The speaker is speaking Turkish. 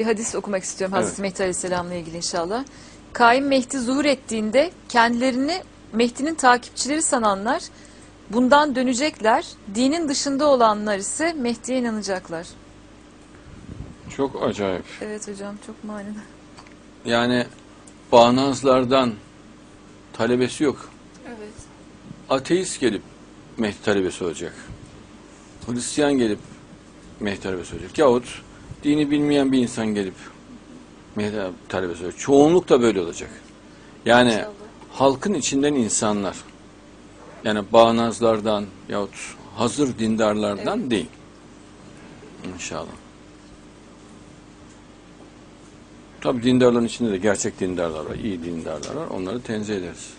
Bir hadis okumak istiyorum Evet. Hazreti Mehdi Aleyhisselam'la ilgili inşallah. Kaim Mehdi zuhur ettiğinde kendilerini Mehdi'nin takipçileri sananlar bundan dönecekler. Dinin dışında olanlar ise Mehdi'ye inanacaklar. Çok acayip. Evet hocam çok manidar. Yani bağnazlardan talebesi yok. Evet. Ateist gelip Mehdi talebesi olacak. Hristiyan gelip Mehdi talebesi olacak. Yahut dini bilmeyen bir insan gelip Mehdi talebesi olacak. Çoğunluk da böyle olacak. Yani İnşallah. halkın içinden insanlar. Yani bağnazlardan yahut hazır dindarlardan değil. İnşallah. Tabi dindarların içinde de gerçek dindarlar var, iyi dindarlar var. Onları tenzih ederiz.